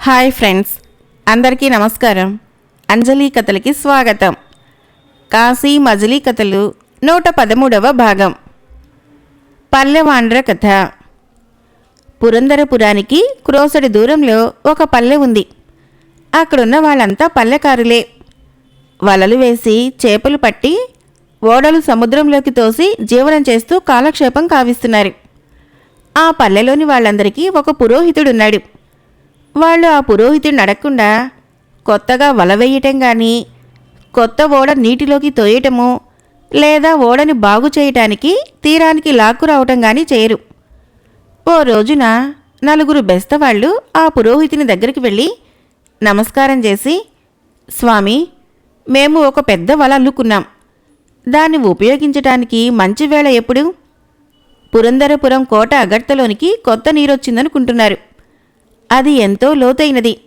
Hi friends అందరికీ నమస్కారం. అంజలి కథలకి స్వాగతం. కాశీ మజిలీ కథలు నూట పదమూడవ భాగం. పల్లెవాండ్ర కథ. పురందరపురానికి క్రోసడి దూరంలో ఒక పల్లె ఉంది. అక్కడున్న వాళ్ళంతా పల్లెకారులే. వలలు వేసి చేపలు పట్టి ఓడలు సముద్రంలోకి తోసి జీవనం చేస్తూ కాలక్షేపం కావిస్తున్నారు. ఆ పల్లెలోని వాళ్ళందరికీ ఒక పురోహితుడున్నాడు. వాళ్ళు ఆ పురోహితుడిని అడగకుండా కొత్తగా వల వేయటం కానీ కొత్త ఓడ నీటిలోకి తోయటము లేదా ఓడని బాగు చేయటానికి తీరానికి లాక్కు రావటం కానీ చేయరు. ఓ రోజున నలుగురు బెస్తవాళ్ళు ఆ పురోహితుని దగ్గరికి వెళ్ళి నమస్కారం చేసి స్వామి మేము ఒక పెద్ద వల అల్లుకున్నాం. దాన్ని ఉపయోగించటానికి మంచి వేళ ఎప్పుడు? పురందరపురం కోట అగడ్తలోనికి కొత్త నీరొచ్చిందనుకుంటున్నారు. అది ఎంతో లోతైనది.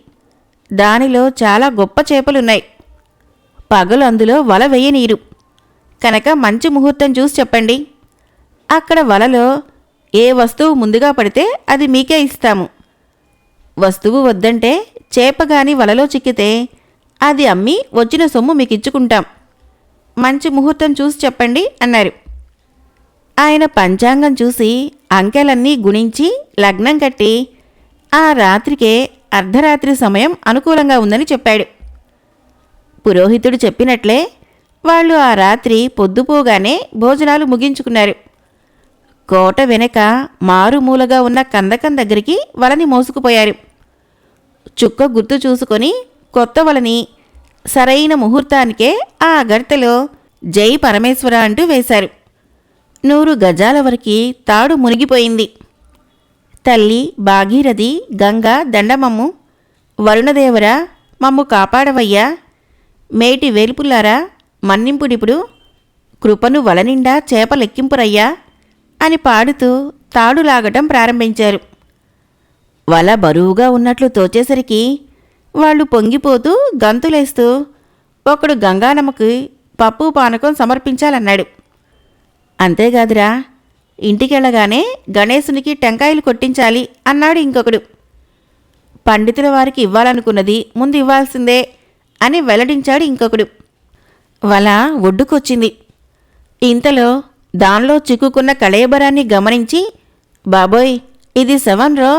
దానిలో చాలా గొప్ప చేపలున్నాయి. పగలు అందులో వల వేయనీరు కనుక మంచి ముహూర్తం చూసి చెప్పండి. అక్కడ వలలో ఏ వస్తువు ముందుగా పడితే అది మీకే ఇస్తాము. వస్తువు వద్దంటే చేపగాని వలలో చిక్కితే అది అమ్మి వచ్చిన సొమ్ము మీకు ఇచ్చుకుంటాం మంచి ముహూర్తం చూసి చెప్పండి అన్నారు. ఆయన పంచాంగం చూసి అంకెలన్నీ గుణించి లగ్నం కట్టి ఆ రాత్రికే అర్ధరాత్రి సమయం అనుకూలంగా ఉందని చెప్పాడు. పురోహితుడు చెప్పినట్లే వాళ్ళు ఆ రాత్రి పొద్దుపోగానే భోజనాలు ముగించుకున్నారు. కోట వెనక మారుమూలగా ఉన్న కందకం దగ్గరికి వలని మోసుకుపోయారు. చుక్క గుర్తు చూసుకొని కొత్త వలని సరైన ముహూర్తానికే ఆ గర్తెలో జై పరమేశ్వర అంటూ వేశారు. నూరు గజాల వరకు తాడు మునిగిపోయింది. తల్లి భాగీరథి గంగ దండమమ్ము వరుణదేవర మమ్ము కాపాడవయ్యా. మేటి వేలుపుల్లారా మన్నింపుడిప్పుడు కృపను వలనిండా చేపలెక్కింపురయ్యా అని పాడుతూ తాడు లాగటం ప్రారంభించారు. వల బరువుగా ఉన్నట్లు తోచేసరికి వాళ్ళు పొంగిపోతూ గంతులేస్తూ ఒకడు గంగానమ్మకి పప్పు పానకం సమర్పించాలన్నాడు. అంతేకాదురా ఇంటికెళ్ళగానే గణేశునికి టెంకాయలు కొట్టించాలి అన్నాడు ఇంకొకడు. పండితుల వారికి ఇవ్వాలనుకున్నది ముందు ఇవ్వాల్సిందే అని వెల్లడించాడు ఇంకొకడు. వల ఒడ్డుకొచ్చింది. ఇంతలో దానిలో చిక్కుకున్న కళేబరాన్ని గమనించి బాబోయ్ ఇది సెవెన్రో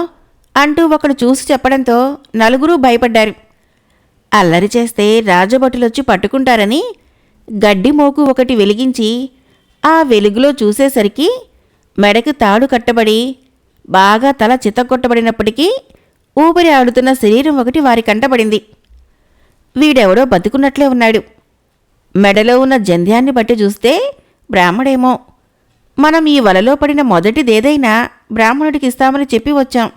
అంటూ ఒకడు చూసి చెప్పడంతో నలుగురు భయపడ్డారు. అల్లరి చేస్తే రాజభటులొచ్చి పట్టుకుంటారని గడ్డి మోకు ఒకటి వెలిగించి ఆ వెలుగులో చూసేసరికి మెడకు తాడు కట్టబడి బాగా తల చిత్తకొట్టబడినప్పటికీ ఊపిరి ఆడుతున్న శరీరం ఒకటి వారి కంటబడింది. వీడెవడో బతుకున్నట్లే ఉన్నాడు. మెడలో ఉన్న జంధ్యాన్ని బట్టి చూస్తే బ్రాహ్మడేమో. మనం ఈ వలలో పడిన మొదటిదేదైనా బ్రాహ్మణుడికి ఇస్తామని చెప్పి వచ్చాం.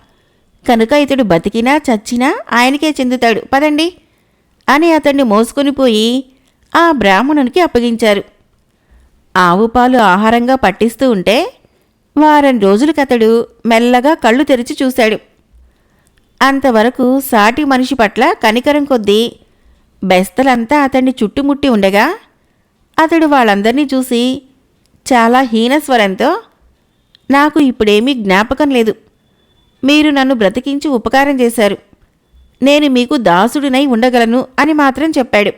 కనుక ఇతడు బతికినా చచ్చినా ఆయనకే చెందుతాడు. పదండి. అని అతన్ని మోసుకొని పోయి ఆ బ్రాహ్మణునికి అప్పగించారు. ఆవు పాలు ఆహారంగా పట్టిస్తూ ఉంటే వారం రోజులకతడు మెల్లగా కళ్ళు తెరిచి చూశాడు. అంతవరకు సాటి మనిషి పట్ల కనికరం కొద్దీ బెస్తలంతా అతన్ని చుట్టుముట్టి ఉండగా అతడు వాళ్ళందరినీ చూసి చాలా హీనస్వరంతో నాకు ఇప్పుడేమీ జ్ఞాపకం లేదు. మీరు నన్ను బ్రతికించి ఉపకారం చేశారు. నేను మీకు దాసుడినై ఉండగలను అని మాత్రం చెప్పాడు.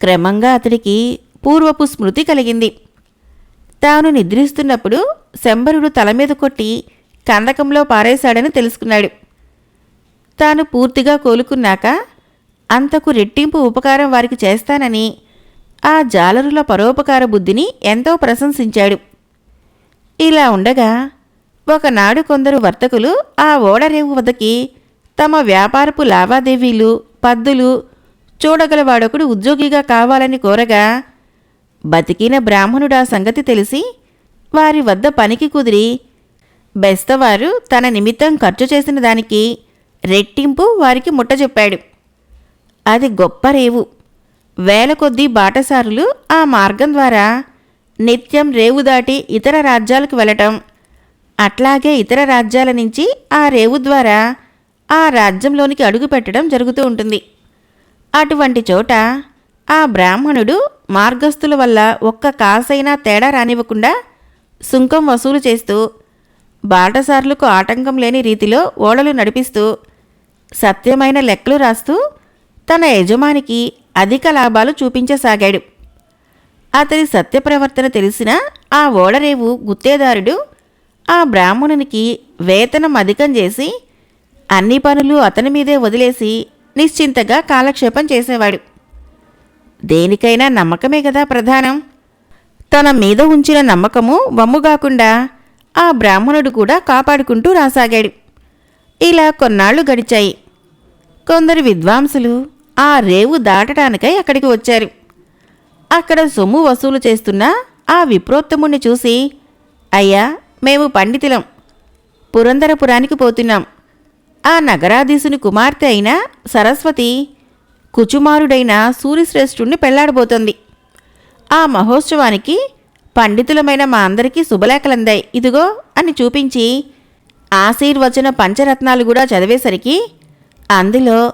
క్రమంగా అతడికి పూర్వపు స్మృతి కలిగింది. తాను నిద్రిస్తున్నప్పుడు శంబరుడు తల మీద కొట్టి కందకంలో పారేశాడని తెలుసుకున్నాడు. తాను పూర్తిగా కోలుకున్నాక అంతకు రెట్టింపు ఉపకారం వారికి చేస్తానని ఆ జాలరుల పరోపకార బుద్ధిని ఎంతో ప్రశంసించాడు. ఇలా ఉండగా ఒకనాడు కొందరు వర్తకులు ఆ ఓడరేవు వద్దకి తమ వ్యాపారపు లావాదేవీలు పద్దులు చూడగలవాడొకడు ఉద్యోగిగా కావాలని కోరగా బతికిన బ్రాహ్మణుడా సంగతి తెలిసి వారి వద్ద పనికి కుదిరి. బెస్తవారు తన నిమిత్తం ఖర్చు చేసిన దానికి రెట్టింపు వారికి ముట్టజెప్పాడు. అది గొప్ప రేవు. వేల కొద్దీ బాటసారులు ఆ మార్గం ద్వారా నిత్యం రేవు దాటి ఇతర రాజ్యాలకు వెళ్ళటం. అట్లాగే ఇతర రాజ్యాల నుంచి ఆ రేవు ద్వారా ఆ రాజ్యంలోనికి అడుగుపెట్టడం జరుగుతూ ఉంటుంది. అటువంటి చోట ఆ బ్రాహ్మణుడు మార్గస్థుల వల్ల ఒక్క కాసైనా తేడా రానివ్వకుండా సుంకం వసూలు చేస్తూ బాటసార్లకు ఆటంకం లేని రీతిలో ఓడలు నడిపిస్తూ సత్యమైన లెక్కలు రాస్తూ తన యజమానికి అధిక లాభాలు చూపించసాగాడు. అతని సత్యప్రవర్తన తెలిసిన ఆ ఓడరేవు గుత్తేదారుడు ఆ బ్రాహ్మణునికి వేతనం అధికం చేసి అన్ని పనులు అతని మీదే వదిలేసి నిశ్చింతగా కాలక్షేపం చేసేవాడు. దేనికైనా నమ్మకమే కదా ప్రధానం? తన మీద ఉంచిన నమ్మకము వమ్ముగాకుండా ఆ బ్రాహ్మణుడు కూడా కాపాడుకుంటూ రాసాగాడు. ఇలా కొన్నాళ్ళు గడిచాయి. కొందరు విద్వాంసులు ఆ రేవు దాటడానికై అక్కడికి వచ్చారు. అక్కడ సొమ్ము వసూలు చేస్తున్న ఆ విప్రోత్తముణ్ణి చూసి అయ్యా మేము పండితులం. పురందరపురానికి పోతున్నాం. ఆ నగరాధీశుని కుమార్తె అయిన సరస్వతి కుచుమారుడైన సూర్యశ్రేష్ఠుణ్ణి పెళ్ళాడబోతోంది. ఆ మహోత్సవానికి పండితులమైన మా అందరికీ శుభలేఖలందాయి. ఇదిగో అని చూపించి ఆశీర్వచన పంచరత్నాలు కూడా చదివేసరికి అందులో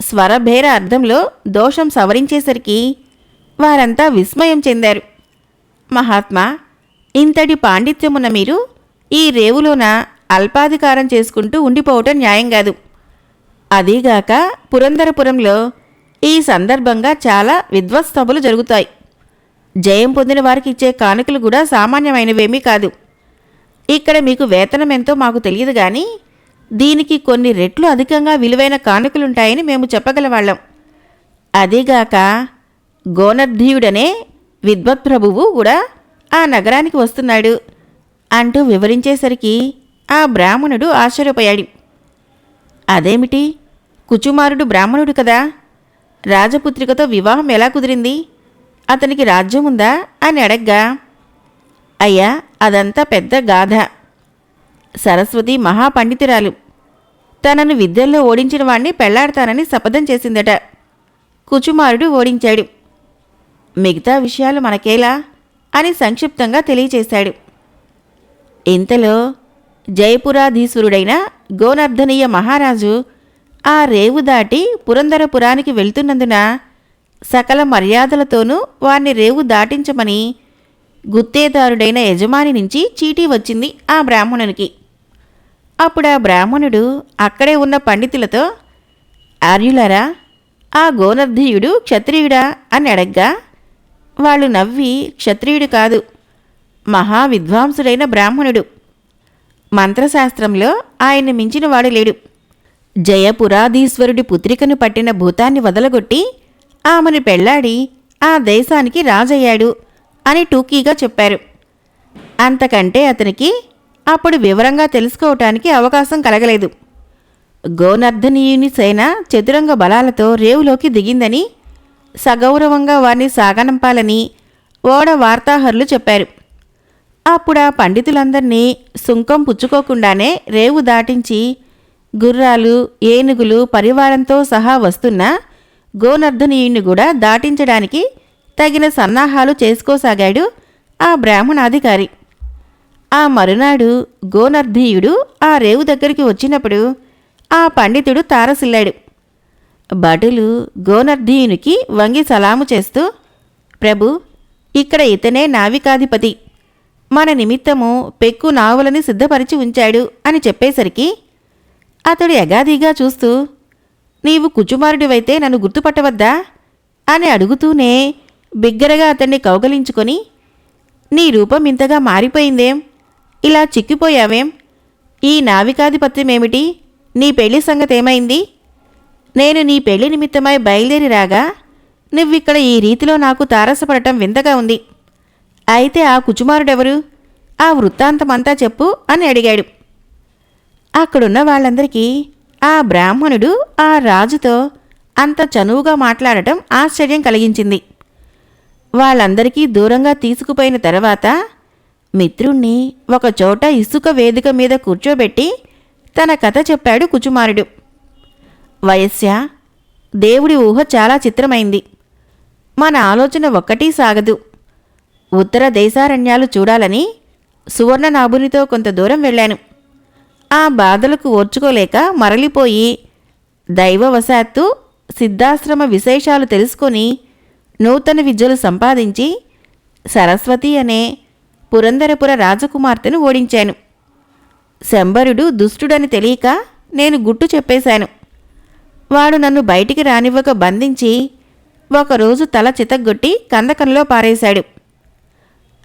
స్వరభేర అర్థంలో దోషం సవరించేసరికి వారంతా విస్మయం చెందారు. మహాత్మా ఇంతటి పాండిత్యమున్న మీరు ఈ రేవులోన అల్పాధికారం చేసుకుంటూ ఉండిపోవటం న్యాయం కాదు. అదీగాక పురందరపురంలో ఈ సందర్భంగా చాలా విధ్వస్తములు జరుగుతాయి. జయం పొందిన వారికి ఇచ్చే కానుకలు కూడా సామాన్యమైనవేమీ కాదు. ఇక్కడ మీకు వేతనం ఎంతో మాకు తెలియదు కానీ దీనికి కొన్ని రెట్లు అధికంగా విలువైన కానుకలుంటాయని మేము చెప్పగలవాళ్ళం. అదీగాక గోనర్ధీయుడనే విద్వత్ప్రభువు కూడా ఆ నగరానికి వస్తున్నాడు అంటూ వివరించేసరికి ఆ బ్రాహ్మణుడు ఆశ్చర్యపోయాడు. అదేమిటి? కుచుమారుడు బ్రాహ్మణుడు కదా? రాజపుత్రికతో వివాహం ఎలా కుదిరింది? అతనికి రాజ్యం ఉందా? అని అడగ్గా. అయ్యా అదంతా పెద్ద గాథ సరస్వతి మహాపండితురాలు. తనను విద్యల్లో ఓడించిన వాణ్ణి పెళ్ళాడతానని శపథం చేసిందట. కుచుమారుడు ఓడించాడు. మిగతా విషయాలు మనకేలా? అని సంక్షిప్తంగా తెలియచేశాడు. ఇంతలో జయపురాధీశ్వరుడైన గోనర్ధనీయ మహారాజు ఆ రేవు దాటి పురందరపురానికి వెళ్తున్నందున సకల మర్యాదలతోనూ వారిని రేవు దాటించమని గుత్తేదారుడైన యజమాని నుంచి చీటీ వచ్చింది ఆ బ్రాహ్మణునికి. అప్పుడు ఆ బ్రాహ్మణుడు అక్కడే ఉన్న పండితులతో ఆర్యులరా ఆ గోనర్ధీయుడు క్షత్రియుడా? అని అడగ్గా వాళ్ళు నవ్వి క్షత్రియుడు కాదు మహా విద్వాంసుడైన బ్రాహ్మణుడు. మంత్రశాస్త్రంలో ఆయన్ని మించిన వాడు లేడు. జయపురాధీశ్వరుడి పుత్రికను పట్టిన భూతాన్ని వదలగొట్టి ఆమెను పెళ్ళాడి ఆ దేశానికి రాజయ్యాడు అని టూకీగా చెప్పారు. అంతకంటే అతనికి అప్పుడు వివరంగా తెలుసుకోవటానికి అవకాశం కలగలేదు. గోనర్ధనీయుని సేన చతురంగ బలాలతో రేవులోకి దిగిందని సగౌరవంగా వారిని సాగనంపాలని ఓడ వార్తాహరులు చెప్పారు. అప్పుడు ఆ పండితులందరినీ సుంకం పుచ్చుకోకుండానే రేవు దాటించి గుర్రాలు ఏనుగులు పరివారంతో సహా వస్తున్న గోనర్ధనీయుణ్ణి కూడా దాటించడానికి తగిన సన్నాహాలు చేసుకోసాగాడు ఆ బ్రాహ్మణాధికారి. ఆ మరునాడు గోనర్ధీయుడు ఆ రేవు దగ్గరికి వచ్చినప్పుడు ఆ పండితుడు తారసిల్లాడు. భటులు గోనర్ధీయునికి వంగి సలాము చేస్తూ ప్రభు ఇక్కడ ఇతనే నావికాధిపతి. మన నిమిత్తము పెక్కు నావులని సిద్ధపరిచి ఉంచాడు అని చెప్పేసరికి అతడు ఎగాదిగా చూస్తూ నీవు కుచుమారుడివైతే నన్ను గుర్తుపట్టవద్దా? అని అడుగుతూనే బిగ్గరగా అతన్ని కౌగలించుకొని నీ రూపం ఇంతగా మారిపోయిందేం? ఇలా చిక్కిపోయావేం? ఈ నావికాధిపత్యమేమిటి? నీ పెళ్ళి సంగతేమైంది? నేను నీ పెళ్ళి నిమిత్తమై బయలుదేరి రాగా నువ్విక్కడ ఈ రీతిలో నాకు తారసపడటం వింతగా ఉంది. అయితే ఆ కుచుమారుడెవరు? ఆ వృత్తాంతమంతా చెప్పు అని అడిగాడు. అక్కడున్న వాళ్ళందరికీ ఆ బ్రాహ్మణుడు ఆ రాజుతో అంత చనువుగా మాట్లాడటం ఆశ్చర్యం కలిగించింది. వాళ్ళందరికీ దూరంగా తీసుకుపోయిన తర్వాత మిత్రుణ్ణి ఒకచోట ఇసుక వేదిక మీద కూర్చోబెట్టి తన కథ చెప్పాడు కుచుమారుడు. వయస్య దేవుడి ఊహ చాలా చిత్రమైంది. మన ఆలోచన ఒక్కటీ సాగదు. ఉత్తర దేశారణ్యాలు చూడాలని సువర్ణనాభునితో కొంత దూరం వెళ్ళాను. ఆ బాధలకు ఓర్చుకోలేక మరలిపోయి దైవవశాత్తు సిద్ధాశ్రమ విశేషాలు తెలుసుకొని నూతన విద్యలు సంపాదించి సరస్వతి అనే పురందరపుర రాజకుమార్తెను ఓడించాను. శంబరుడు దుష్టుడని తెలియక నేను గుట్టు చెప్పేశాను. వాడు నన్ను బయటికి రానివ్వక బంధించి ఒకరోజు తల చితగ్గొట్టి కందకంలో పారేశాడు.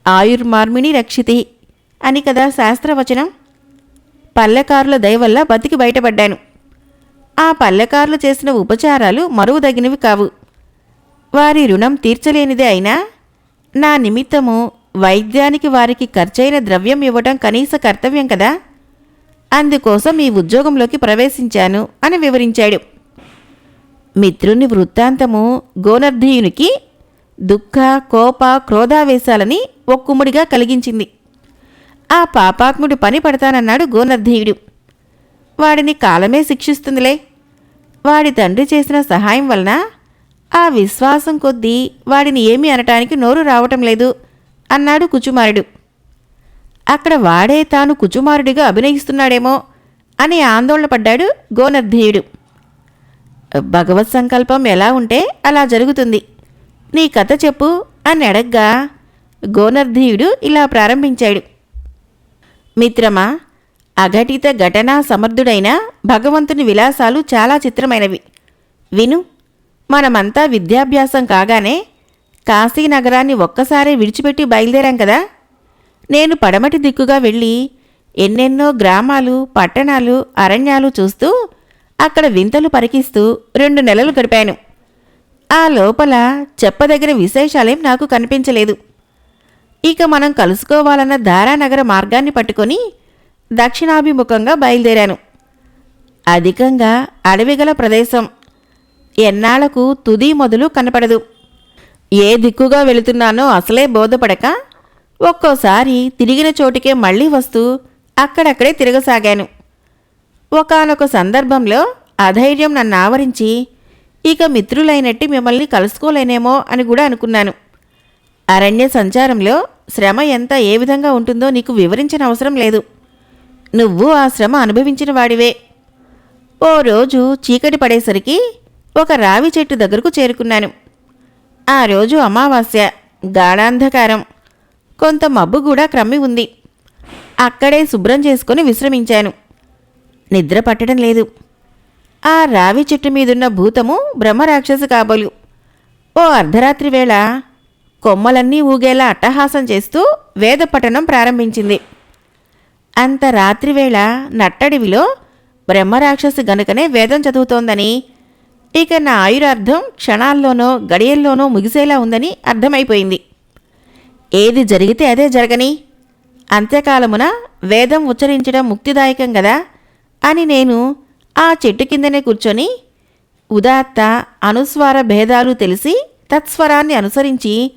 ఆయుర్మార్మిణి రక్షితి అని కదా శాస్త్రవచనం? పల్లెకారుల దయవల్ల బతికి బయటపడ్డాను. ఆ పల్లెకారులు చేసిన ఉపచారాలు మరువదగినవి కావు. వారి రుణం తీర్చలేనిదే అయినా నా నిమిత్తము వైద్యానికి వారికి ఖర్చైన ద్రవ్యం ఇవ్వటం కనీస కర్తవ్యం కదా? అందుకోసం ఈ ఉద్యోగంలోకి ప్రవేశించాను అని వివరించాడు. మిత్రుని వృత్తాంతము గోనర్ధీయునికి దుఃఖ కోప క్రోధావేశాలని ఒక్కుముడిగా కలిగించింది. ఆ పాపాత్ముడు పని పడతానన్నాడు గోనర్ధీయుడు. వాడిని కాలమే శిక్షిస్తుందిలే. వాడి తండ్రి చేసిన సహాయం వలన ఆ విశ్వాసం కొద్దీ వాడిని ఏమీ అనటానికి నోరు రావటం లేదు అన్నాడు కుచుమారుడు. అక్కడ వాడే తాను కుచుమారుడిగా అభినయిస్తున్నాడేమో అని ఆందోళన పడ్డాడు గోనర్ధీయుడు. భగవత్ సంకల్పం ఎలా ఉంటే అలా జరుగుతుంది. నీ కథ చెప్పు అని అడగ్గా గోనర్ధీయుడు ఇలా ప్రారంభించాడు. మిత్రమా అఘటిత ఘటనా సమర్థుడైన భగవంతుని విలాసాలు చాలా చిత్రమైనవి. విను మనమంతా విద్యాభ్యాసం కాగానే కాశీనగరాన్ని ఒక్కసారే విడిచిపెట్టి బయలుదేరాం కదా. నేను పడమటి దిక్కుగా వెళ్ళి ఎన్నెన్నో గ్రామాలు పట్టణాలు అరణ్యాలు చూస్తూ అక్కడ వింతలు పరికిస్తూ రెండు నెలలు గడిపాను. ఆ లోపల చెప్పదగిన విశేషాలేం నాకు కనిపించలేదు. ఇక మనం కలుసుకోవాలన్న దారానగర మార్గాన్ని పట్టుకొని దక్షిణాభిముఖంగా బయలుదేరాను. అధికంగా అడవిగల ప్రదేశం. ఎన్నాళ్ళకు తుది మొదలు కనపడదు. ఏ దిక్కుగా వెళుతున్నానో అసలే బోధపడక ఒక్కోసారి తిరిగిన చోటికే మళ్ళీ వస్తూ అక్కడక్కడే తిరగసాగాను. ఒకానొక సందర్భంలో అధైర్యం నన్ను ఆవరించి ఇక మిత్రులైనట్టి మిమ్మల్ని కలుసుకోలేనేమో అని కూడా అనుకున్నాను. అరణ్య సంచారంలో శ్రమ ఎంత ఏ విధంగా ఉంటుందో నీకు వివరించిన అవసరం లేదు. నువ్వు ఆ శ్రమ అనుభవించిన వాడివే. ఓ రోజు చీకటి పడేసరికి ఒక రావి చెట్టు దగ్గరకు చేరుకున్నాను. ఆ రోజు అమావాస్య గాఢాంధకారం. కొంత మబ్బు కూడా క్రమ్మి ఉంది. అక్కడే శుభ్రం చేసుకొని విశ్రమించాను. నిద్ర పట్టడం లేదు. ఆ రావి చెట్టు మీదున్న భూతము బ్రహ్మరాక్షసు కాబోలు. ఓ అర్ధరాత్రి వేళ కొమ్మలన్నీ ఊగేలా అట్టహాసం చేస్తూ వేద పఠనం ప్రారంభించింది. అంత రాత్రివేళ నట్టడివిలో బ్రహ్మరాక్షసు గనుకనే వేదం చదువుతోందని ఇక నా ఆయురార్థం క్షణాల్లోనో గడియల్లోనో ముగిసేలా ఉందని అర్థమైపోయింది. ఏది జరిగితే అదే జరగని. అంత్యకాలమున వేదం ఉచ్చరించడం ముక్తిదాయకం కదా అని నేను ఆ చెట్టు కిందనే కూర్చొని ఉదాత్త అనుస్వార భేదాలు తెలిసి తత్స్వరాన్ని అనుసరించి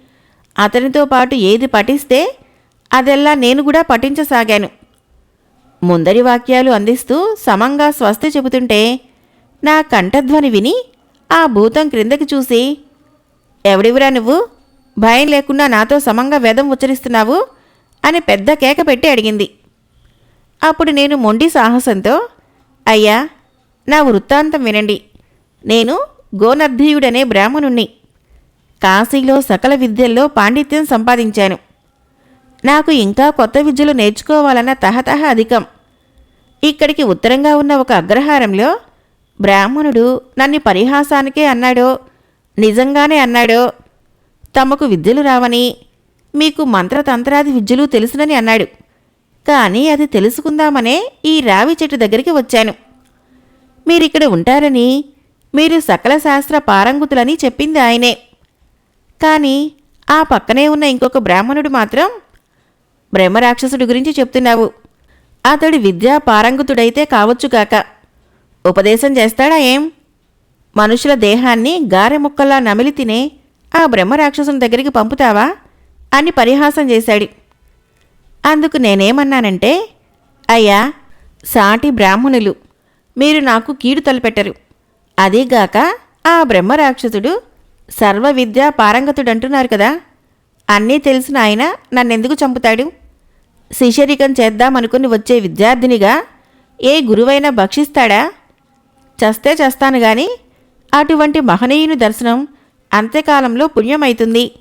అతనితో పాటు ఏది పఠిస్తే అదెల్లా నేను కూడా పఠించసాగాను. ముందరి వాక్యాలు అందిస్తూ సమంగా స్వస్తి చెబుతుంటే నా కంఠధ్వని విని ఆ భూతం క్రిందకి చూసి ఎవడివిరా నువ్వు? భయం లేకుండా నాతో సమంగా వేదం ఉచ్చరిస్తున్నావు? అని పెద్ద కేక పెట్టి అడిగింది. అప్పుడు నేను మొండి సాహసంతో అయ్యా నా వృత్తాంతం వినండి. నేను గోనర్ధీయుడనే బ్రాహ్మణుణ్ణి. కాశీలో సకల విద్యల్లో పాండిత్యం సంపాదించాను. నాకు ఇంకా కొత్త విద్యలు నేర్చుకోవాలన్న తహతహ అధికం. ఇక్కడికి ఉత్తరంగా ఉన్న ఒక అగ్రహారంలో బ్రాహ్మణుడు నన్ను పరిహాసానికే అన్నాడో నిజంగానే అన్నాడో తమకు విద్యలు రావని మీకు మంత్రతంత్రాది విద్యలు తెలుసునని అన్నాడు. కానీ అది తెలుసుకుందామనే ఈ రావి చెట్టు దగ్గరికి వచ్చాను. మీరిక్కడ ఉంటారని మీరు సకల శాస్త్ర పారంగుతులని చెప్పింది ఆయనే. కానీ ఆ పక్కనే ఉన్న ఇంకొక బ్రాహ్మణుడు మాత్రం బ్రహ్మరాక్షసుడి గురించి చెప్తున్నావు. అతడు విద్యా పారంగతుడైతే కావచ్చుగాక ఉపదేశం చేస్తాడా ఏం? మనుషుల దేహాన్ని గారె ముక్కల్లా నమిలి తినే ఆ బ్రహ్మరాక్షసుని దగ్గరికి పంపుతావా? అని పరిహాసం చేశాడు. అందుకు నేనేమన్నానంటే అయ్యా సాటి బ్రాహ్మణులు మీరు నాకు కీడు తలపెట్టరు. అదీగాక ఆ బ్రహ్మరాక్షసుడు సర్వ విద్యా పారంగతుడంటున్నారు కదా. అన్నీ తెలిసిన ఆయన నన్నెందుకు చంపుతాడు? శిశరికం చేద్దామనుకుని వచ్చే విద్యార్థినిగా ఏ గురువైనా భక్షిస్తాడా? చస్తే చేస్తాను గాని అటువంటి మహనీయుని దర్శనం అంత్యకాలంలో పుణ్యమైతుంది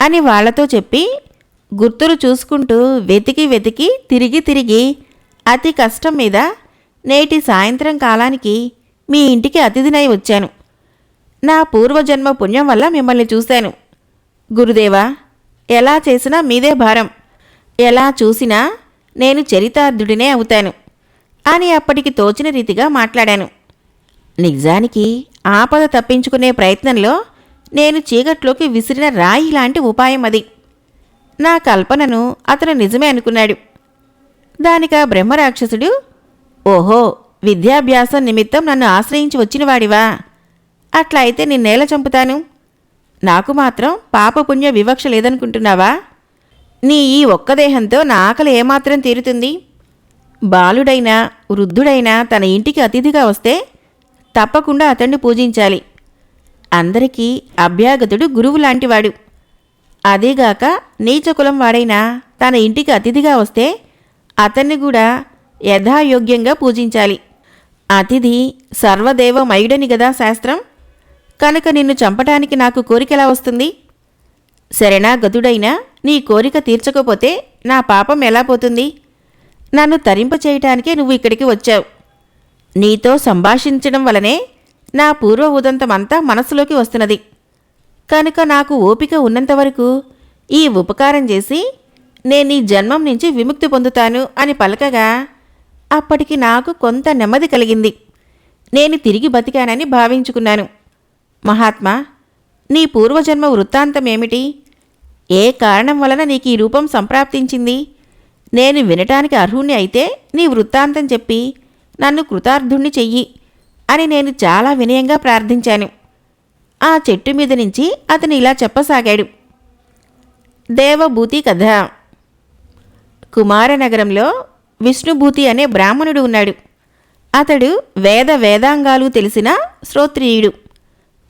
అని వాళ్ళతో చెప్పి గుర్తులు చూసుకుంటూ వెతికి వెతికి తిరిగి తిరిగి అతి కష్టం మీద నేటి సాయంత్రం కాలానికి మీ ఇంటికి అతిథినై వచ్చాను. నా పూర్వజన్మ పుణ్యం వల్ల మిమ్మల్ని చూశాను. గురుదేవా ఎలా చేసినా మీదే భారం. ఎలా చూసినా నేను చరితార్థుడినే అవుతాను అని అప్పటికి తోచిన రీతిగా మాట్లాడాను. నిజానికి ఆపద తప్పించుకునే ప్రయత్నంలో నేను చీకట్లోకి విసిరిన రాయి లాంటి ఉపాయం అది. నా కల్పనను అతను నిజమే అనుకున్నాడు. దానికా బ్రహ్మరాక్షసుడు ఓహో విద్యాభ్యాసం నిమిత్తం నన్ను ఆశ్రయించి వచ్చినవాడివా? అట్లా అయితే నిన్నేలా చంపుతాను. నాకు మాత్రం పాపపుణ్య వివక్ష లేదనుకుంటున్నావా? నీ ఈ ఒక్క దేహంతో నా ఆకలి ఏమాత్రం తీరుతుంది? బాలుడైనా వృద్ధుడైనా తన ఇంటికి అతిథిగా వస్తే తప్పకుండా అతన్ని పూజించాలి. అందరికీ అభ్యాగతుడు గురువు లాంటివాడు. అదేగాక నీచకులం వాడైనా తన ఇంటికి అతిథిగా వస్తే అతన్ని కూడా యథాయోగ్యంగా పూజించాలి. అతిథి సర్వదేవమయుడని గదా శాస్త్రం? కనుక నిన్ను చంపటానికి నాకు కోరికెలా వస్తుంది? సరేనా గదుడైనా నీ కోరిక తీర్చకపోతే నా పాపం ఎలా పోతుంది? నన్ను తరింపచేయటానికే నువ్వు ఇక్కడికి వచ్చావు. నీతో సంభాషించడం వలనే నా పూర్వ ఉదంతమంతా మనసులోకి వస్తున్నది. కనుక నాకు ఓపిక ఉన్నంతవరకు ఈ ఉపకారం చేసి నేను ఈ జన్మం నుంచి విముక్తి పొందుతాను అని పలకగా అప్పటికి నాకు కొంత నెమ్మది కలిగింది. నేను తిరిగి బతికానని భావించుకున్నాను. మహాత్మా నీ పూర్వజన్మ వృత్తాంతం ఏమిటి ఏ కారణం వలన నీకు ఈ రూపం సంప్రాప్తించింది? నేను వినటానికి అర్హుణ్ణి అయితే నీ వృత్తాంతం చెప్పి నన్ను కృతార్థుణ్ణి చెయ్యి అని నేను చాలా వినయంగా ప్రార్థించాను. ఆ చెట్టు మీద నుంచి అతను ఇలా చెప్పసాగాడు. దేవభూతి కథ. కుమారనగరంలో విష్ణుభూతి అనే బ్రాహ్మణుడు ఉన్నాడు. అతడు వేద వేదాంగాలు తెలిసిన శ్రోత్రియుడు.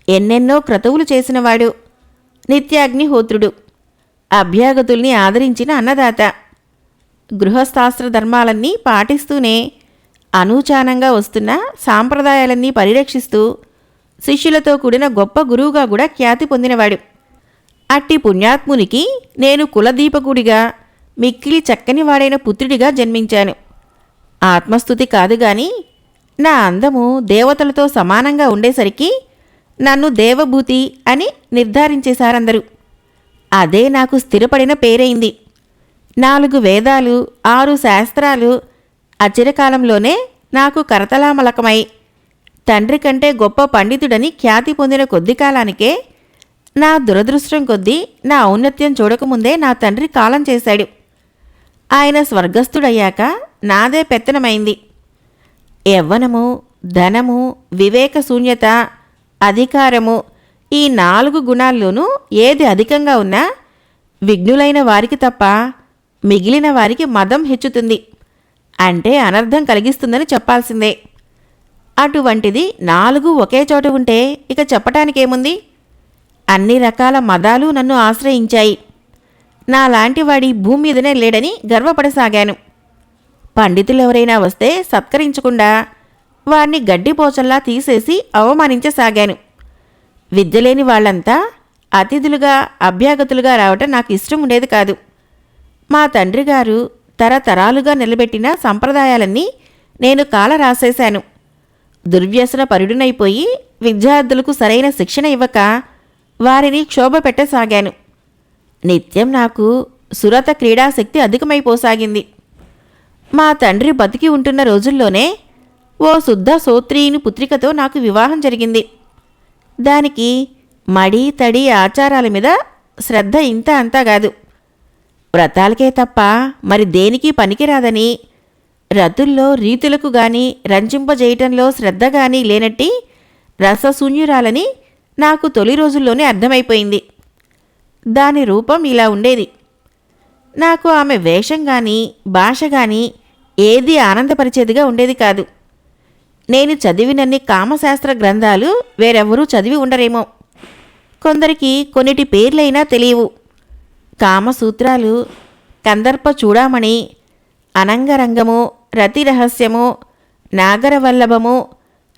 ఎన్నెన్నో క్రతువులు చేసినవాడు. నిత్యాగ్నిహోత్రుడు. అభ్యాగతుల్ని ఆదరించిన అన్నదాత. గృహస్థాస్త్ర ధర్మాలన్నీ పాటిస్తూనే అనూచానంగా వస్తున్న సాంప్రదాయాలన్నీ పరిరక్షిస్తూ శిష్యులతో కూడిన గొప్ప గురువుగా కూడా ఖ్యాతి పొందినవాడు. అట్టి పుణ్యాత్మునికి నేను కులదీపకుడిగా మిక్కిలి చక్కని వాడైన పుత్రుడిగా జన్మించాను. ఆత్మస్థుతి కాదు గాని నా అందము దేవతలతో సమానంగా ఉండేసరికి నన్ను దేవభూతి అని నిర్ధారించేశారందరూ అదే నాకు స్థిరపడిన పేరైంది. నాలుగు వేదాలు ఆరు శాస్త్రాలు అచిరకాలంలోనే నాకు కరతలామలకమై తండ్రి కంటే గొప్ప పండితుడని ఖ్యాతి పొందిన కొద్ది కాలానికే నా దురదృష్టం కొద్దీ నా ఔన్నత్యం చూడకముందే నా తండ్రి కాలం చేశాడు. ఆయన స్వర్గస్థుడయ్యాక నాదే పెత్తనమైంది. యవ్వనము ధనము వివేక శూన్యత అధికారము. ఈ నాలుగు గుణాల్లోనూ ఏది అధికంగా ఉన్నా విఘ్నులైన వారికి తప్ప మిగిలిన వారికి మదం హెచ్చుతుంది. అంటే అనర్థం కలిగిస్తుందని చెప్పాల్సిందే. అటువంటిది నాలుగు ఒకే చోట ఉంటే ఇక చెప్పటానికేముంది? అన్ని రకాల మదాలు నన్ను ఆశ్రయించాయి. నాలాంటి వాడి భూమి మీదనే లేడని గర్వపడసాగాను. పండితులెవరైనా వస్తే సత్కరించకుండా వారిని గడ్డిపోచల్లా తీసేసి అవమానించసాగాను. విద్యలేని వాళ్ళంతా అతిథులుగా అభ్యాగతులుగా రావటం నాకు ఇష్టం ఉండేది కాదు. మా తండ్రి గారు తరతరాలుగా నిలబెట్టిన సంప్రదాయాలన్నీ నేను కాల రాసేశాను దుర్వ్యసన పరుడునైపోయి విద్యార్థులకు సరైన శిక్షణ ఇవ్వక వారిని క్షోభ పెట్టసాగాను. నిత్యం నాకు సురత క్రీడాశక్తి అధికమైపోసాగింది. మా తండ్రి బతికి ఉంటున్న రోజుల్లోనే ఓ శుద్ధ సోత్రీయుని పుత్రికతో నాకు వివాహం జరిగింది. దానికి మడి తడి ఆచారాల మీద శ్రద్ధ ఇంత అంతా కాదు. వ్రతాలకే తప్ప మరి దేనికి పనికిరాదని రతుల్లో రీతులకు గాని రంజింపజేయటంలో శ్రద్ధ గాని లేనట్టి రసశూన్యురాలని నాకు తొలి రోజుల్లోనే అర్థమైపోయింది. దాని రూపం ఇలా ఉండేది. నాకు ఆమె వేషం గాని భాష గాని ఏది ఆనందపరిచేదిగా ఉండేది కాదు. నేను చదివినన్ని కామశాస్త్ర గ్రంథాలు వేరెవ్వరూ చదివి ఉండరేమో. కొందరికి కొన్నిటి పేర్లైనా తెలియవు. కామసూత్రాలు కందర్ప చూడామణి అనంగరంగము రతిరహస్యము నాగరవల్లభము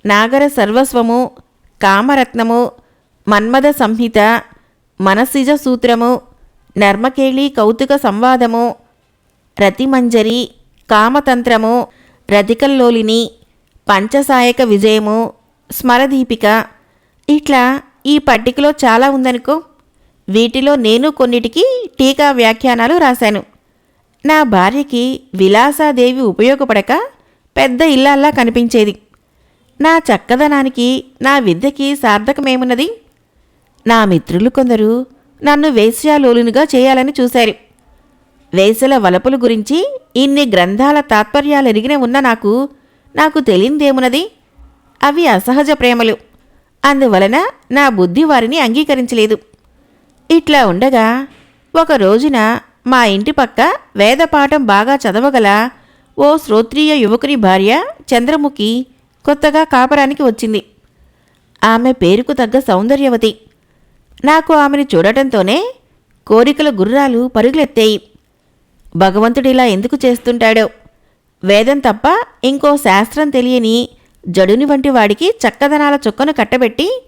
నాగర సర్వస్వము కామరత్నము మన్మద సంహిత మనసిజ సూత్రము నర్మకేళి కౌతుక సంవాదము రతిమంజరి కామతంత్రము రతికల్లోలిని పంచసాయక విజయము స్మరదీపిక ఇట్లా ఈ పట్టికలో చాలా ఉందనుకో. వీటిలో నేను కొన్నిటికి టీకా వ్యాఖ్యానాలు రాశాను. నా భార్యకి విలాసాదేవి ఉపయోగపడక పెద్ద ఇల్లల్లా కనిపించేది. నా చక్కదనానికి నా విద్యకి సార్థకమేమున్నది? నా మిత్రులు కొందరు నన్ను వేశ్యాలోలునుగా చేయాలని చూశారు. వేసల వలపుల గురించి ఇన్ని గ్రంథాల తాత్పర్యాలు ఎరిగిన ఉన్న నాకు నాకు తెలియదేమున్నది అవి అసహజ ప్రేమలు. అందువలన నా బుద్ధి వారిని అంగీకరించలేదు. ఇట్లా ఉండగా ఒక రోజున మా ఇంటి పక్క వేదపాఠం బాగా చదవగల ఓ శ్రోత్రియ యువకుని భార్య చంద్రముఖి కొత్తగా కాపరానికి వచ్చింది. ఆమె పేరుకు తగ్గ సౌందర్యవతి. నాకు ఆమెను చూడటంతోనే కోరికల గుర్రాలు పరుగులెత్తాయి. భగవంతుడిలా ఎందుకు చేస్తుంటాడో? వేదం తప్ప ఇంకో శాస్త్రం తెలియని జడుని వంటి వాడికి చక్కదనాల చుక్కను కట్టబెట్టి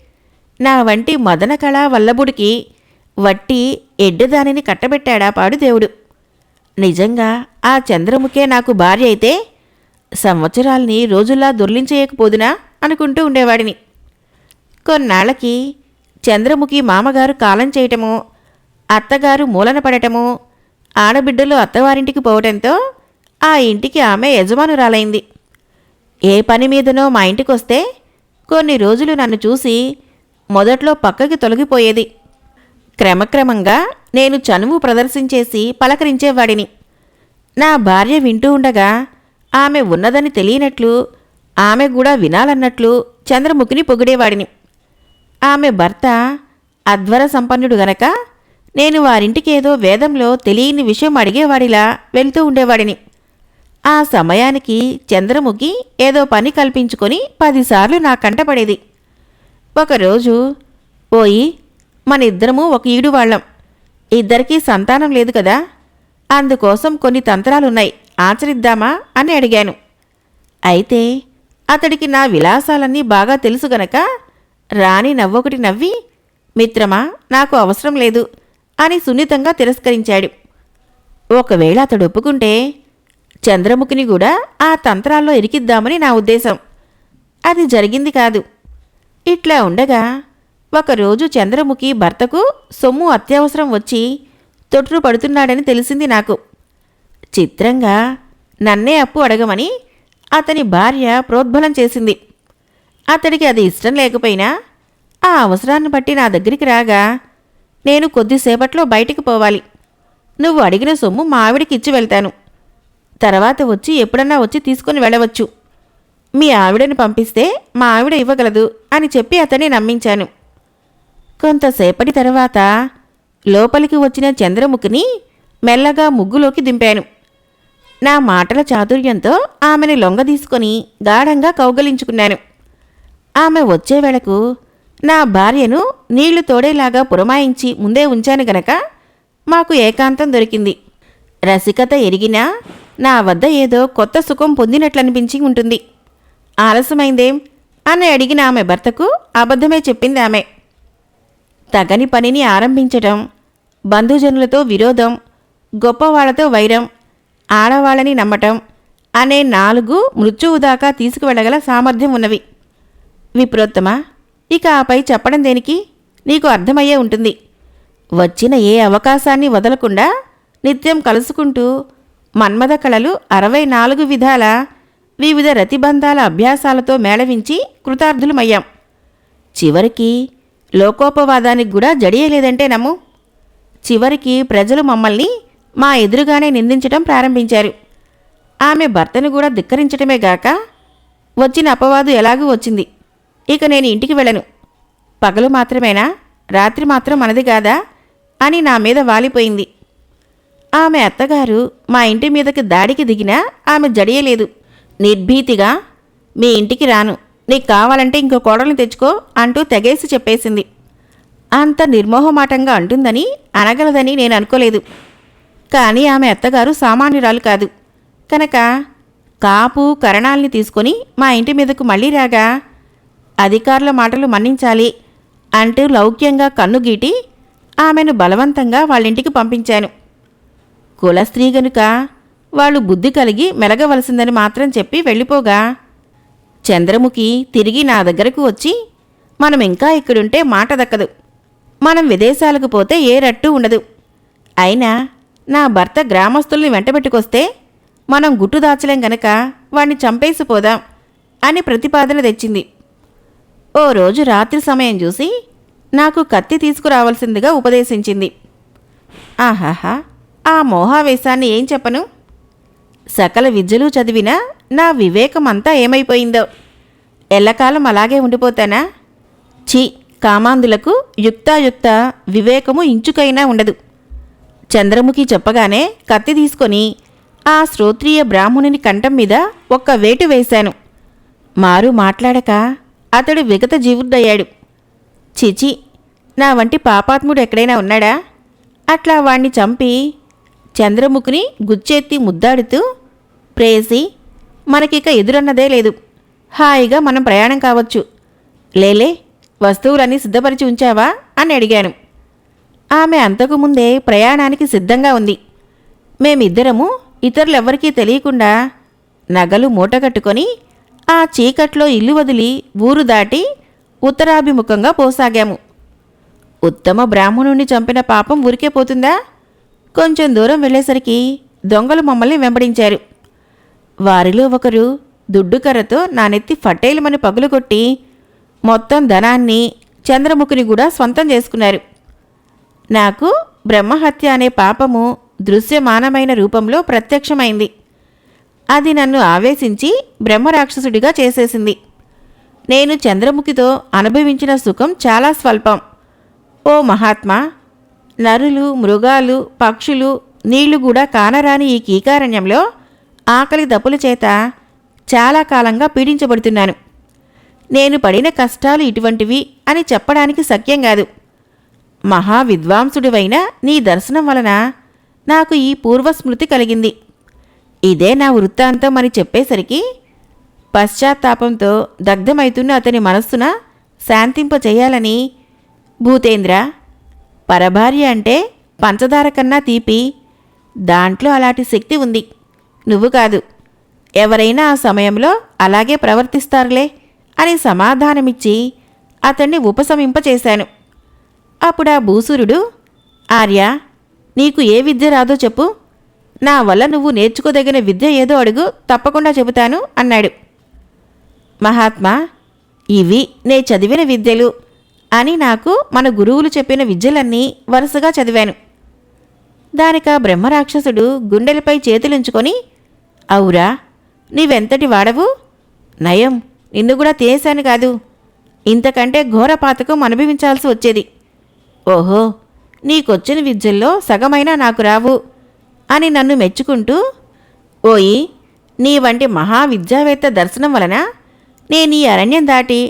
నా వంటి మదన కళా వల్లభుడికి వట్టి ఎడ్డదానిని కట్టబెట్టాడా పాడు దేవుడు. నిజంగా ఆ చంద్రముఖే నాకు భార్య అయితే సంవత్సరాల్ని రోజుల్లా దుర్లించేయకపోదునా అనుకుంటూ ఉండేవాడిని. కొన్నాళ్ళకి చంద్రముఖి మామగారు కాలం చేయటము అత్తగారు మూలన పడటము ఆడబిడ్డలు అత్తవారింటికి పోవటంతో ఆ ఇంటికి ఆమె యజమానురాలైంది. ఏ పని మీదనో మా ఇంటికొస్తే కొన్ని రోజులు నన్ను చూసి మొదట్లో పక్కకి తొలగిపోయేది. క్రమక్రమంగా నేను చనువు ప్రదర్శించేసి పలకరించేవాడిని. నా భార్య వింటూ ఉండగా ఆమె ఉన్నదని తెలియనట్లు ఆమె కూడా వినాలన్నట్లు చంద్రముఖిని పొగిడేవాడిని. ఆమె భర్త అధ్వర సంపన్నుడు గనక నేను వారింటికి ఏదో వేదంలో తెలియని విషయం అడిగేవాడిలా వెళ్తూ ఉండేవాడిని. ఆ సమయానికి చంద్రముఖి ఏదో పని కల్పించుకొని పదిసార్లు నా కంటపడేది. ఒకరోజు పోయి మన ఇద్దరము ఒక ఈడు వాళ్ళం. ఇద్దరికీ సంతానం లేదు కదా. అందుకోసం కొన్ని తంత్రాలున్నాయి. ఆచరిద్దామా అని అడిగాను. అయితే అతడికి నా విలాసాలన్నీ బాగా తెలుసు గనక రాణి నవ్వొకటి నవ్వి మిత్రమా నాకు అవసరం లేదు అని సున్నితంగా తిరస్కరించాడు. ఒకవేళ అతడు ఒప్పుకుంటే చంద్రముఖిని కూడా ఆ తంత్రాల్లో ఇరికిద్దామని నా ఉద్దేశం. అది జరిగింది కాదు. ఇట్లా ఉండగా ఒకరోజు చంద్రముఖి భర్తకు సొమ్ము అత్యవసరం వచ్చి తొట్టు పడుతున్నాడని తెలిసింది నాకు. చిత్రంగా నన్నే అప్పు అడగమని అతని భార్య ప్రోద్బలం చేసింది. అతడికి అది ఇష్టం లేకపోయినా ఆ అవసరాన్ని బట్టి నా దగ్గరికి రాగా నేను కొద్దిసేపట్లో బయటికి పోవాలి. నువ్వు అడిగిన సొమ్ము మావిడికి ఇచ్చి వెళ్తాను. తర్వాత వచ్చి ఎప్పుడన్నా వచ్చి తీసుకుని వెళ్ళవచ్చు. మీ ఆవిడని పంపిస్తే మా ఆవిడ ఇవ్వగలదు అని చెప్పి అతన్ని నమ్మించాను. కొంతసేపటి తర్వాత లోపలికి వచ్చిన చంద్రముఖిని మెల్లగా ముగ్గులోకి దింపాను. నా మాటల చాతుర్యంతో ఆమెను లొంగదీసుకొని గాఢంగా కౌగలించుకున్నాను. ఆమె వచ్చే వేళకు నా భార్యను నీళ్ళు తోడేలాగా పురమాయించి ముందే ఉంచాను గనక మాకు ఏకాంతం దొరికింది. రసికత ఎరిగినా నా వద్ద ఏదో కొత్త సుఖం పొందినట్లనిపించి ఉంటుంది. ఆలస్యమైందేం? అని అడిగిన ఆమె భర్తకు అబద్ధమే చెప్పింది ఆమె. తగని పనిని ఆరంభించటం బంధుజనులతో విరోధం గొప్పవాళ్ళతో వైరం ఆడవాళ్ళని నమ్మటం అనే నాలుగు మృత్యువు దాకా తీసుకువెళ్ళగల సామర్థ్యం ఉన్నవి. విప్రోత్తమా ఇక ఆపై చెప్పడం దేనికి? నీకు అర్థమయ్యే ఉంటుంది. వచ్చిన ఏ అవకాశాన్ని వదలకుండా నిత్యం కలుసుకుంటూ మన్మథ కళలు అరవై నాలుగు విధాల వివిధ రతిబంధాల అభ్యాసాలతో మేళవించి కృతార్థులమయ్యాం. చివరికి లోకోపవాదానికి కూడా జడియలేదంటే నమ్ము. చివరికి ప్రజలు మమ్మల్ని మా ఎదురుగానే నిందించటం ప్రారంభించారు. ఆమె భర్తను కూడా ధిక్కరించటమే గాక వచ్చిన అపవాదు ఎలాగూ వచ్చింది. ఇక నేను ఇంటికి వెళ్ళను. పగలు మాత్రమేనా? రాత్రి మాత్రం మనది కాదా? అని నా మీద వాలిపోయింది. ఆమె అత్తగారు మా ఇంటి మీదకి దాడికి దిగినా ఆమె జడియలేదు. నిర్భీతిగా మీ ఇంటికి రాను. నీకు కావాలంటే ఇంకో కోడల్ని తెచ్చుకో అంటూ తెగేసి చెప్పేసింది. అంత నిర్మోహమాటంగా అంటుందని అనగలదని నేను అనుకోలేదు. కానీ ఆమె అత్తగారు సామాన్యురాలు కాదు. కనుక కాపు కరణాల్ని తీసుకొని మా ఇంటి మీదకు మళ్ళీ రాగా అధికారుల మాటలు మన్నించాలి అంటూ లౌక్యంగా కన్నుగీటి ఆమెను బలవంతంగా వాళ్ళింటికి పంపించాను. కులస్త్రీ గనుక వాళ్ళు బుద్ధి కలిగి మెలగవలసిందని మాత్రం చెప్పి వెళ్ళిపోగా. చంద్రముఖి తిరిగి నా దగ్గరకు వచ్చి మనం ఇంకా ఇక్కడుంటే మాట దక్కదు. మనం విదేశాలకు పోతే ఏ రట్టు ఉండదు. అయినా నా భర్త గ్రామస్తుల్ని వెంటబెట్టుకొస్తే మనం గుట్టు దాచలేం గనక వాణ్ణి చంపేసిపోదాం అని ప్రతిపాదన తెచ్చింది. ఓ రోజు రాత్రి సమయం చూసి నాకు కత్తి తీసుకురావాల్సిందిగా ఉపదేశించింది. ఆహాహా! ఆ మోహావేశాన్ని ఏం చెప్పను? సకల విద్యలు చదివినా నా వివేకమంతా ఏమైపోయిందో. ఎల్లకాలం అలాగే ఉండిపోతానా? ఛీ కామాంధులకు యుక్తాయుక్త వివేకము ఇంచుకైనా ఉండదు. చంద్రముఖి చెప్పగానే కత్తి తీసుకొని ఆ శ్రోత్రియ బ్రాహ్మణుని కంఠం మీద ఒక్క వేటు వేశాను. మారు మాట్లాడక అతడు విగత జీవుడయ్యాడు చిచి నా వంటి పాపాత్ముడు ఎక్కడైనా ఉన్నాడా? అట్లా వాణ్ణి చంపి చంద్రముఖిని గుచ్చెత్తి ముద్దాడుతూ ప్రేసి మనకిక ఎదురన్నదే లేదు. హాయిగా మనం ప్రయాణం కావచ్చు. లేలే వస్తువులన్నీ సిద్ధపరిచి ఉంచావా? అని అడిగాను. ఆమె అంతకుముందే ప్రయాణానికి సిద్ధంగా ఉంది. మేమిద్దరము ఇతరులెవ్వరికీ తెలియకుండా నగలు మూటగట్టుకొని ఆ చీకట్లో ఇల్లు వదిలి ఊరు దాటి ఉత్తరాభిముఖంగా పోసాగాము. ఉత్తమ బ్రాహ్మణుణ్ణి చంపిన పాపం ఊరికే పోతుందా? కొంచెం దూరం వెళ్ళేసరికి దొంగలు మమ్మల్ని వెంబడించారు. వారిలో ఒకరు దుడ్డుకర్రతో నా నెత్తి ఫట్టేలమని పగులుకొట్టి మొత్తం ధనాన్ని చంద్రముఖిని కూడా స్వంతం చేసుకున్నారు. నాకు బ్రహ్మహత్య అనే పాపము దృశ్యమానమైన రూపంలో ప్రత్యక్షమైంది. అది నన్ను ఆవేశించి బ్రహ్మరాక్షసుడిగా చేసేసింది. నేను చంద్రముఖితో అనుభవించిన సుఖం చాలా స్వల్పం. ఓ మహాత్మా నరులు మృగాలు పక్షులు నీళ్ళు కూడా కానరాని ఈ కీకారణ్యంలో ఆకలి దప్పుల చేత చాలా కాలంగా పీడించబడుతున్నాను. నేను పడిన కష్టాలు ఇటువంటివి అని చెప్పడానికి సఖ్యం కాదు. మహా విద్వాంసుడివైన నీ దర్శనం వలన నాకు ఈ పూర్వస్మృతి కలిగింది. ఇదే నా వృత్తాంతం అని చెప్పేసరికి పశ్చాత్తాపంతో దగ్ధమైతున్న అతని మనస్సున శాంతింపచేయాలని భూతేంద్ర పరభార్య అంటే పంచదార కన్నా తీపి. దాంట్లో అలాంటి శక్తి ఉంది. నువ్వు కాదు. ఎవరైనా ఆ సమయంలో అలాగే ప్రవర్తిస్తారులే అని సమాధానమిచ్చి అతన్ని ఉపశమింపచేశాను. అప్పుడు ఆ భూసురుడు ఆర్య నీకు ఏ విద్య రాదో చెప్పు. నా వల్ల నువ్వు నేర్చుకోదగిన విద్య ఏదో అడుగు తప్పకుండా చెబుతాను అన్నాడు. మహాత్మా ఇవి నే చదివిన విద్యలు. అని నాకు మన గురువులు చెప్పిన విద్యలన్నీ వరుసగా చదివాను. దానిక బ్రహ్మరాక్షసుడు గుండెలపై చేతులుంచుకొని అవురా నీవెంతటి వాడవు? నయం నిన్ను కూడా తినేశాను కాదు. ఇంతకంటే ఘోర పాతకం అనుభవించాల్సి వచ్చేది. ఓహో నీకొచ్చిన విద్యల్లో సగమైనా నాకు రావు అని నన్ను మెచ్చుకుంటూ ఓయి నీ వంటి మహావిద్యావేత్త దర్శనం వలన నేను ఈ అరణ్యం దాటి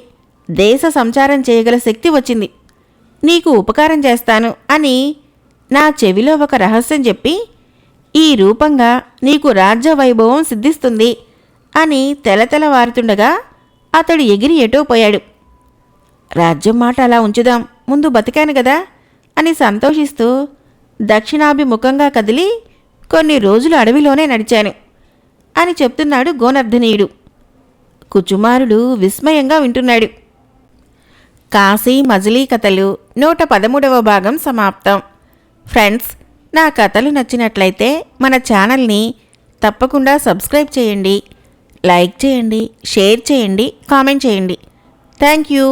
దేశ సంచారం చేయగల శక్తి వచ్చింది. నీకు ఉపకారం చేస్తాను అని నా చెవిలో ఒక రహస్యం చెప్పి ఈ రూపంగా నీకు రాజ్య వైభవం సిద్ధిస్తుంది అని తెలతెలవారుతుండగా అతడు ఎగిరి ఎటో పోయాడు. రాజ్యం మాట అలా ఉంచుదాం ముందు బతికాను కదా అని సంతోషిస్తూ దక్షిణాభిముఖంగా కదిలి కొన్ని రోజులు అడవిలోనే నడిచాను అని చెప్తున్నాడు గోనర్ధనీయుడు. కుచుమారుడు విస్మయంగా వింటున్నాడు. కాశీ మజిలీ కథలు నూట పదమూడవ భాగం సమాప్తం. ఫ్రెండ్స్ నా కథలు నచ్చినట్లయితే మన ఛానల్ని తప్పకుండా సబ్స్క్రైబ్ చేయండి లైక్ చేయండి షేర్ చేయండి కామెంట్ చేయండి. Thank you.